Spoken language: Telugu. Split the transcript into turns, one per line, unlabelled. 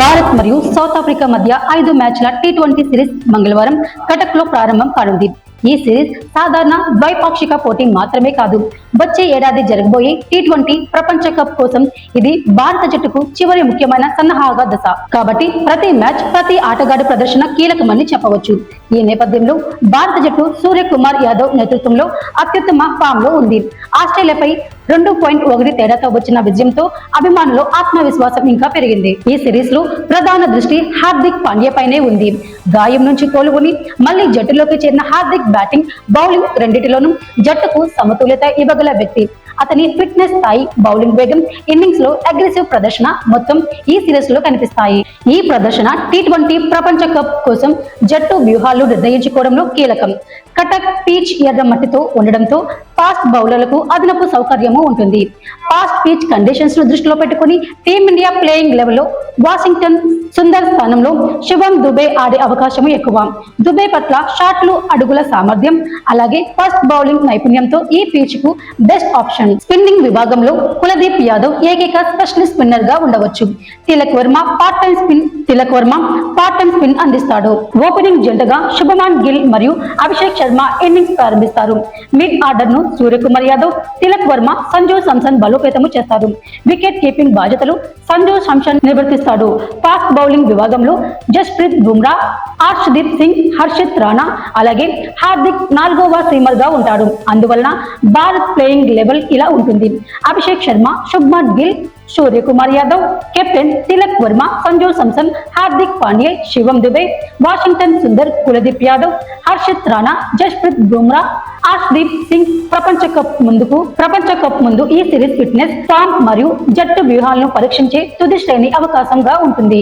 భారత్ మరియు సౌత్ ఆఫ్రికా మధ్య ఐదు మ్యాచ్ల టీ ట్వంటీ సిరీస్ మంగళవారం కటక్లో ప్రారంభం కానుంది. ఈ సిరీస్ సాధారణ ద్వైపాక్షిక పోటీ మాత్రమే కాదు. వచ్చే ఏడాది జరగబోయే టీ ట్వంటీ ప్రపంచ కప్ కోసం ఇది భారత జట్టుకు చివరి ముఖ్యమైన సన్నాహక దశ. కాబట్టి ప్రతి మ్యాచ్ ప్రతి ఆటగాడి ప్రదర్శన కీలకమని చెప్పవచ్చు. ఈ నేపథ్యంలో భారత జట్టు సూర్యకుమార్ యాదవ్ నేతృత్వంలో అత్యుత్తమ ఫామ్లో ఉంది. ఆస్ట్రేలియాపై రెండు పాయింట్ ఒకటి తేడాతో వచ్చిన విజయంతో అభిమానులు ఆత్మవిశ్వాసం ఇంకా పెరిగింది. ఈ సిరీస్లో ప్రధాన దృష్టి హార్దిక్ పాండ్యా పైనే ఉంది. గాయం నుంచి కోలుకుని మళ్ళీ జట్టులోకి చేరిన హార్దిక్ బ్యాటింగ్ బౌలింగ్ రెండింటిలోనూ జట్టుకు సమతుల్యత ఇవ్వగల వ్యక్తి. అతని ఫిట్నెస్ స్థాయి బౌలింగ్ వేగం ఇన్నింగ్స్లో అగ్రెసివ్ ప్రదర్శన మొత్తం ఈ సిరీస్లో కనిపిస్తాయి. ఈ ప్రదర్శన టీ ట్వంటీ ప్రపంచ కప్ కోసం జట్టు వ్యూహాలు నిర్ణయించుకోవడంలో కీలకం. కటక్ పీచ్ ఎర్ర మట్టితో ఉండడంతో ఫాస్ట్ బౌలర్లకు అదనపు సౌకర్యము ఉంటుంది. ఫాస్ట్ పీచ్ కండిషన్స్ను దృష్టిలో పెట్టుకుని టీమిండియా ప్లేయింగ్ లెవెల్లో వాషింగ్టన్ సుందర్ స్థానంలో శుభం దుబే ఆడే అవకాశం ఎక్కువ. దుబే పట్ల షాట్లు అడుగుల సామర్థ్యం అలాగే ఫస్ట్ బౌలింగ్ నైపుణ్యంతో ఈ పీచ్కు బెస్ట్ ఆప్షన్ స్పిన్నింగ్ విభాగంలో కులదీప్ యాదవ్ ఏకైక స్పెషలిస్ట్ స్పిన్నర్గా ఉండవచ్చు. Tilak Varma part time spin Tilak Varma part time spin అందిస్తాడు. ఓపెనింగ్ జంటగా శుభమాన్ గిల్ మరియు అభిషేక్ శర్మ ఇన్నింగ్స్ ప్రారంభిస్తారు. మిడ్ ఆర్డర్ను సూర్యకుమార్ యాదవ్ తిలక్ వర్మ సంజు సంసన్ బలోపేతము చేస్తారు. వికెట్ కీపింగ్ బాధ్యతలు సంజు సంసన్ నిర్వర్తిస్తాడు. ఫాస్ట్ బౌలింగ్ విభాగంలో జస్ప్రీత్ బుమ్రా హర్షదీప్ సింగ్ హర్షిత్ రాణా అలాగే హార్దిక్ నాలుగవ సీమర్గా ఉంటాడు. అందువలన భారత్ ప్లేయింగ్ లెవెల్ ఇలా ఉంటుంది. అభిషేక్ శర్మ శుభ్మన్ గిల్ సూర్యకుమార్ యాదవ్ కెప్టెన్ తిలక్ వర్మ సంజు సంసన్ హార్దిక్ పాండ్యే శివం దుబే వాషింగ్టన్ సుందర్ కులదీప్ యాదవ్ హర్షిత్ రాణా జస్ప్రీత్ బుమ్రా హర్షదీప్ సింగ్ ప్రపంచ కప్ ముందుకు ప్రపంచ కప్ ముందు ఈ సిరీస్ ఫిట్నెస్ ఫామ్ మరియు జట్టు వ్యూహాలను పరీక్షించే తుది శ్రేణి అవకాశంగా ఉంటుంది.